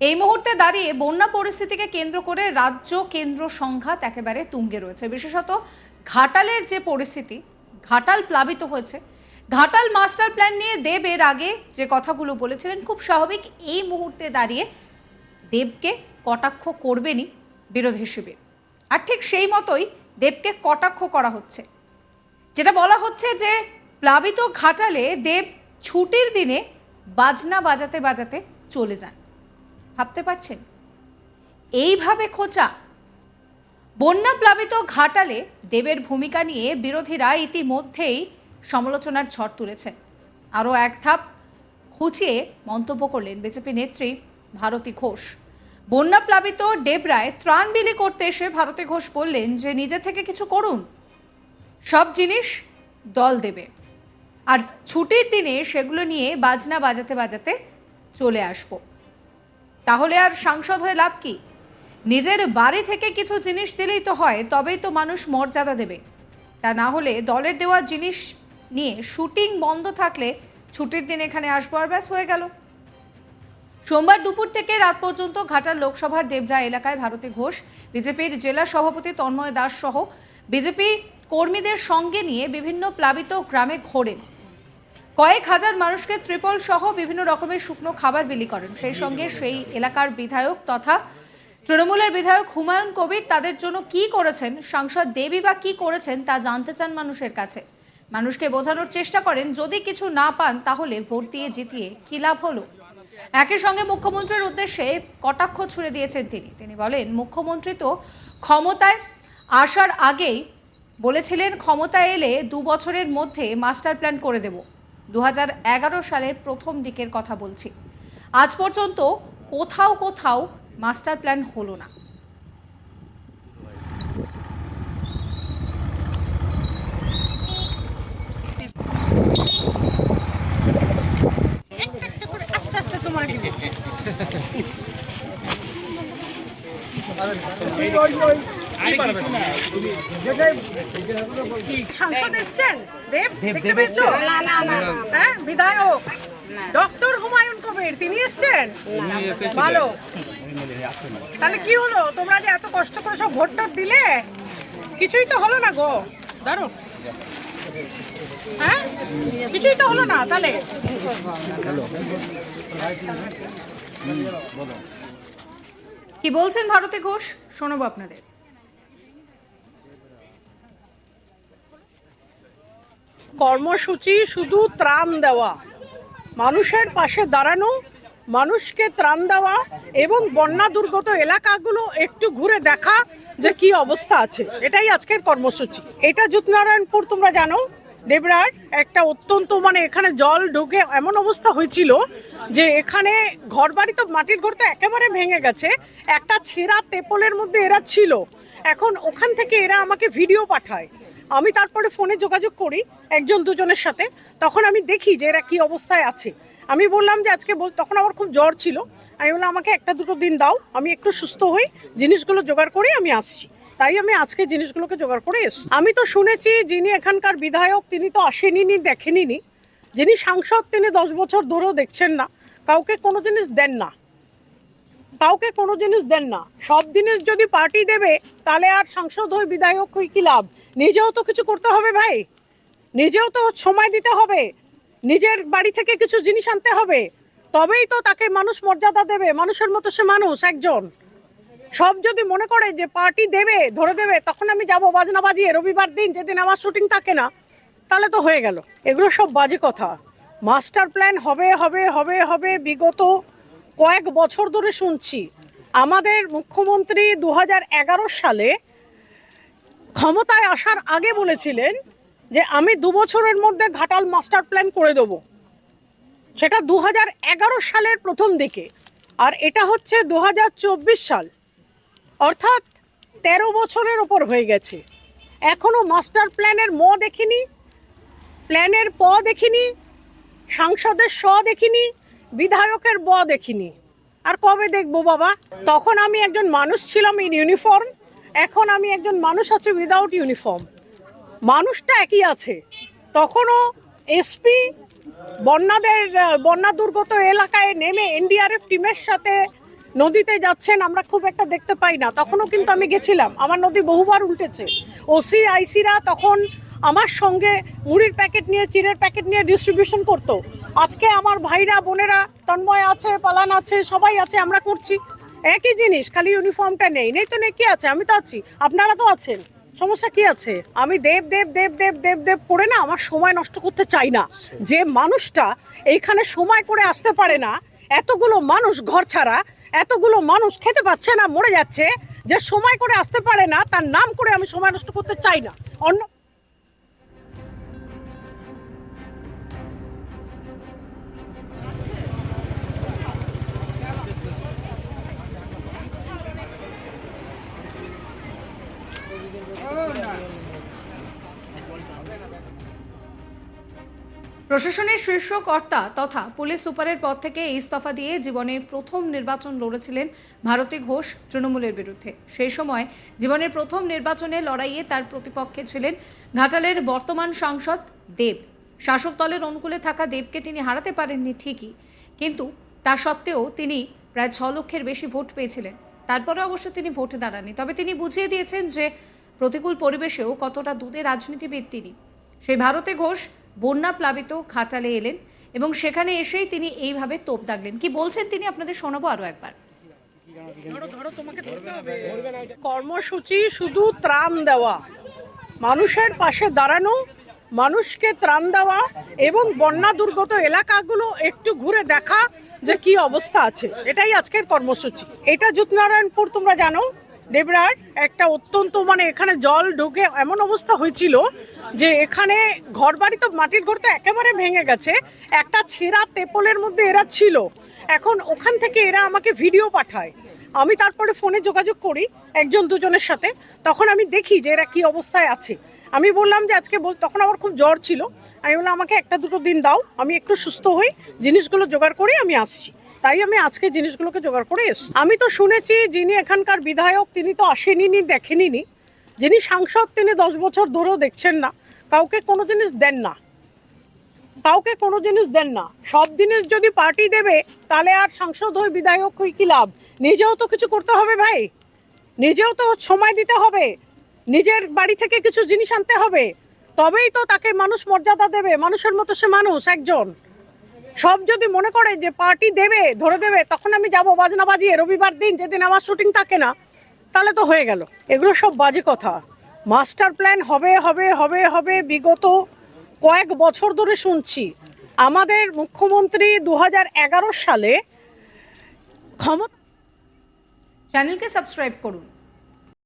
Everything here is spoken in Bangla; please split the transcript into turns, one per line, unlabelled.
এই মুহূর্তে দাঁড়িয়ে বন্যা পরিস্থিতিকে কেন্দ্র করে রাজ্য কেন্দ্র সংঘাত একেবারে তুঙ্গে রয়েছে। বিশেষত ঘাটালের যে পরিস্থিতি, ঘাটাল প্লাবিত হয়েছে। ঘাটাল মাস্টার প্ল্যান নিয়ে দেব এর আগে যে কথাগুলো বলেছিলেন, খুব স্বাভাবিক এই মুহূর্তে দাঁড়িয়ে দেবকে কটাক্ষ করবেনই বিরোধী শিবির। আর ঠিক সেই মতোই দেবকে কটাক্ষ করা হচ্ছে। যেটা বলা হচ্ছে যে প্লাবিত ঘাটালে দেব ছুটির দিনে বাজনা বাজাতে বাজাতে চলে যান। ভাবতে পারছেন? এইভাবে খোঁচা। বন্যা প্লাবিত ঘাটালে দেবের ভূমিকা নিয়ে বিরোধীরা ইতিমধ্যেই সমালোচনার ঝড় তুলেছেন আরও এক ধাপ খুঁচিয়ে মন্তব্য করলেন বিজেপি নেত্রী ভারতী ঘোষ। বন্যা প্লাবিত ডেবরায় ত্রাণ বিলি করতে এসে ভারতী ঘোষ বললেন যে, নিজে থেকে কিছু করুন। সব জিনিস দল দেবে। আর ছুটির দিনে সেগুলো নিয়ে বাজনা বাজাতে বাজাতে চলে আসব। তাহলে আর সাংসদ হয়ে লাভ কি? নিজের বাড়ি থেকে কিছু জিনিস দিলেই তো হয়, তবেই তো মানুষ মর্যাদা দেবে। তা না হলে দলের দেওয়া জিনিস নিয়ে শুটিং বন্ধ থাকলে ছুটির দিন এখানে আসব আর ব্যাস হয়ে গেল। সোমবার দুপুর থেকে রাত পর্যন্ত ঘাটাল লোকসভার ডেবরা এলাকায় ভারতী ঘোষ, বিজেপির জেলা সভাপতি তন্ময় দাস সহ বিজেপি কর্মীদের সঙ্গে নিয়ে বিভিন্ন প্লাবিত গ্রামে ঘোরেন। কয়েক হাজার মানুষকে ত্রিপল সহ বিভিন্ন রকমের শুকনো খাবার বিলি করেন। সেই সঙ্গে সেই এলাকার বিধায়ক তথা তৃণমূলের বিধায়ক হুমায়ুন কবির তাদের জন্য কি করেছেন, সাংসদ দেবী বা কি করেছেন তা জানতে চান মানুষের কাছে। মানুষকে বোঝানোর চেষ্টা করেন, যদি কিছু না পান তাহলে ভোট দিয়ে জিতিয়ে কি লাভ হলো? একই সঙ্গে মুখ্যমন্ত্রীর উদ্দেশ্যে কটাক্ষ ছুড়ে দিয়েছেন তিনি। তিনি বলেন, মুখ্যমন্ত্রী তো ক্ষমতায় আসার আগেই বলেছিলেন, ক্ষমতায় এলে দু বছরের মধ্যে মাস্টার প্ল্যান করে দেব দু সালের প্রথম দিকের কথা বলছি। আজ পর্যন্ত কোথাও কোথাও মাস্টার প্ল্যান হলো না।
আস্তে আস্তে তোমার সাংসদ এসছেন? দেব দেখতে পেয়েছ? হ্যাঁ বিধায়ক। ডক্টর হুমায়ুন কবির তিনি এসছেন? ভালো। তাহলে কি হলো? তোমরা যে এত কষ্ট করে সব ভোট টোট দিলে? কিছুই তো হলো না গো। দাঁড়ো হ্যাঁ? কিছুই তো হলো না তাহলে।
কি বলছেন ভারতী ঘোষ? শোনাবো আপনাদের।
কর্মসূচি শুধু ত্রাণ দেওয়া। মানুষের পাশে দাঁড়ানো, মানুষকে ত্রাণ দেওয়া এবং বন্যা দুর্গত এলাকাগুলো একটু ঘুরে দেখা যে কি অবস্থা আছে। এটাই আজকের কর্মসূচি। এটা যুতনারায়ণপুর, তোমরা জানো দেবরার একটা অত্যন্ত মানে এখানে জল ঢুকে এমন অবস্থা হয়েছিল যে এখানে ঘর বাড়ি তো মাটির ঘর তো একেবারে ভেঙে গেছে। একটা ছেঁড়া তেপলের মধ্যে এরা ছিল। এখন ওখান থেকে এরা আমাকে ভিডিও পাঠায়। আমি তারপরে ফোনে যোগাযোগ করি একজন দুজনের সাথে, তখন আমি দেখি যে এরা কি অবস্থায় আছে। আমি বললাম যে আজকে বল, তখন আমার খুব জ্বর ছিল। আমি বললাম, আমাকে একটা দুটো দিন দাও, আমি একটু সুস্থ হই, জিনিসগুলো জোগাড় করে আমি আসছি। তাই আমি আজকে জিনিসগুলোকে জোগাড় করে এসছি। আমি তো শুনেছি যিনি এখানকার বিধায়ক, তিনি তো আসেনি নি, দেখেনি নি। যিনি সাংসদ, তিনি দশ বছর ধরেও দেখছেন না। কাউকে কোনো জিনিস দেন না। কাউকে কোনো জিনিস দেন না। সব জিনিস যদি পার্টি দেবে, তাহলে আর সাংসদ হয়ে বিধায়ক হয়ে কি লাভ? নিজেও তো কিছু করতে হবে ভাই। নিজেও তো সময় দিতে হবে। নিজের বাড়ি থেকে কিছু জিনিস আনতে হবে। তবেই তো তাকে মানুষ মর্যাদা দেবে। মানুষের মতো সে মানুষ, একজন। সব যদি মনে করে যে পার্টি দেবে, ধরে দেবে, তখন আমি যাব বাজনা বাজিয়ে রবিবার দিন যেদিন আমার শুটিং থাকে না, তাহলে তো হয়ে গেল। এগুলো সব বাজে কথা। মাস্টার প্ল্যান হবে হবে হবে হবে, বিগত কয়েক বছর ধরে শুনছি। আমাদের মুখ্যমন্ত্রী দু হাজার এগারো সালে ক্ষমতায় আসার আগে বলেছিলেন যে আমি দু বছরের মধ্যে ঘাটাল মাস্টার প্ল্যান করে দেবো। সেটা দু হাজার এগারো সালের প্রথম দিকে। আর এটা হচ্ছে দু হাজার চব্বিশ সাল। অর্থাৎ তেরো বছরের ওপর হয়ে গেছে। এখনও মাস্টার প্ল্যানের ম দেখিনি, প্ল্যানের প দেখিনি, সাংসদের স দেখিনি, বিধায়কের ব দেখিনি। আর কবে দেখব বাবা? তখন আমি একজন মানুষ ছিলাম ইন ইউনিফর্ম। এখন আমি একজন মানুষ আছি উইদাউট ইউনিফর্ম মানুষটা একই আছে। তখনও এসপি বন্যাদের, বন্যা দুর্গত এলাকায় নেমে এনডিআরএফ টিমের সাথে নদীতে যাচ্ছেন, আমরা খুব একটা দেখতে পাই না। তখনও কিন্তু আমি গেছিলাম। আমার নদী বহুবার উল্টেছে। ওসি আইসিরা তখন আমার সঙ্গে মুড়ির প্যাকেট নিয়ে, চিড়ের প্যাকেট নিয়ে ডিস্ট্রিবিউশন করতো। আজকে আমার ভাইরা, বোনেরা, তন্ময় আছে, পালান আছে, সবাই আছে, আমরা করছি। একই জিনিস, খালি ইউনিফর্মটা নেই। নেই তো নেই, কি আছে? আমি তো আছি। আপনারা তো আছেন। সমস্যা কি আছে? আমি দেব দেব দেব দেব দেব দেব করে না আমার সময় নষ্ট করতে চাই না। যে মানুষটা এইখানে সময় করে আসতে পারে না, এতগুলো মানুষ ঘর ছাড়া, এতগুলো মানুষ খেতে পাচ্ছে না, মরে যাচ্ছে, যে সময় করে আসতে পারে না, তার নাম করে আমি সময় নষ্ট করতে চাই না। অন্য
প্রশাসনের শীর্ষ কর্তা তথা পুলিশ সুপারের পদ থেকে ইস্তফা দিয়ে জীবনের প্রথম নির্বাচন লড়েছিলেন ভারতী ঘোষ তৃণমূলের বিরুদ্ধে। সেই সময় জীবনের প্রথম নির্বাচনে লড়াইয়ে তার প্রতিপক্ষে ছিলেন ঘাটালের বর্তমান সাংসদ দেব। শাসক দলের অনুকূলে থাকা দেবকে তিনি হারাতে পারেননি ঠিকই, কিন্তু তা সত্ত্বেও তিনি প্রায় ছ লক্ষের বেশি ভোট পেয়েছিলেন। তারপরে অবশ্য তিনি ভোটে দাঁড়াননি। তবে তিনি বুঝিয়ে দিয়েছেন যে প্রতিকূল পরিবেশেও কতটা দুধে রাজনীতিবিদ তিনি। সেই ভারতে ঘোষ বন্যা প্লাবিত খাটালে এলেন এবং সেখানে এসেই তিনি এইভাবে তোপ দাগলেন। কি বলছেন তিনি? আপনাদের শোনাবো আরও একবার।
কর্মসূচি শুধু ত্রাণ দেওয়া। মানুষের পাশে দাঁড়ানো, মানুষকে ত্রাণ দেওয়া এবং বন্যা দুর্গত এলাকাগুলো একটু ঘুরে দেখা যে কি অবস্থা আছে। এটাই আজকের কর্মসূচি। এটা যুতনারায়ণপুর, তোমরা জানো? দেবরাট একটা অত্যন্ত মানে এখানে জল ঢুকে এমন অবস্থা হয়েছিল যে এখানে ঘর বাড়ি তো মাটির ঘর তো একেবারে ভেঙে গেছে, একটা ছেঁড়া তেপলের মধ্যে এরা ছিল। এখন ওখান থেকে এরা আমাকে ভিডিও পাঠায়। আমি তারপরে ফোনে যোগাযোগ করি একজন দুজনের সাথে, তখন আমি দেখি যে এরা কি অবস্থায় আছে। আমি বললাম যে আজকে বল, তখন আমার খুব জ্বর ছিল। আমি বললাম, আমাকে একটা দুটো দিন দাও, আমি একটু সুস্থ হই, জিনিসগুলো জোগাড় করে আমি আসছি। তাই আমি আজকে জিনিসগুলোকে জোগাড় করে এসছি। আমি তো শুনেছি যিনি এখানকার বিধায়ক, তিনি তো আসেনি নি দেখেনি নি যিনি সাংসদ, তিনি দশ বছর ধরেও দেখছেন না। কাউকে কোনো জিনিস দেন না। কাউকে কোনো জিনিস দেন না। সব জিনিস যদি পার্টি দেবে, তাহলে আর সাংসদ হয়ে বিধায়ক হয়ে কি লাভ? নিজেও তো কিছু করতে হবে ভাই। নিজেও তো সময় দিতে হবে। নিজের বাড়ি থেকে কিছু জিনিস আনতে হবে। তবেই তো তাকে মানুষ মর্যাদা দেবে। মানুষের মতো সে মানুষ, একজন। সব যদি মনে করে যে পার্টি দেবে, ধরে দেবে, তখন আমি যাব বাজনা বাজিয়ে রবিবার দিন যেদিন আমার শুটিং থাকে না, তাহলে তো হয়ে গেল। এগুলো সব বাজে কথা। মাস্টার প্ল্যান হবে হবে হবে হবে, বিগত কয়েক বছর ধরে শুনছি। আমাদের মুখ্যমন্ত্রী দু হাজার এগারো সালে ক্ষমতা
চ্যানেলকে সাবস্ক্রাইব করুন।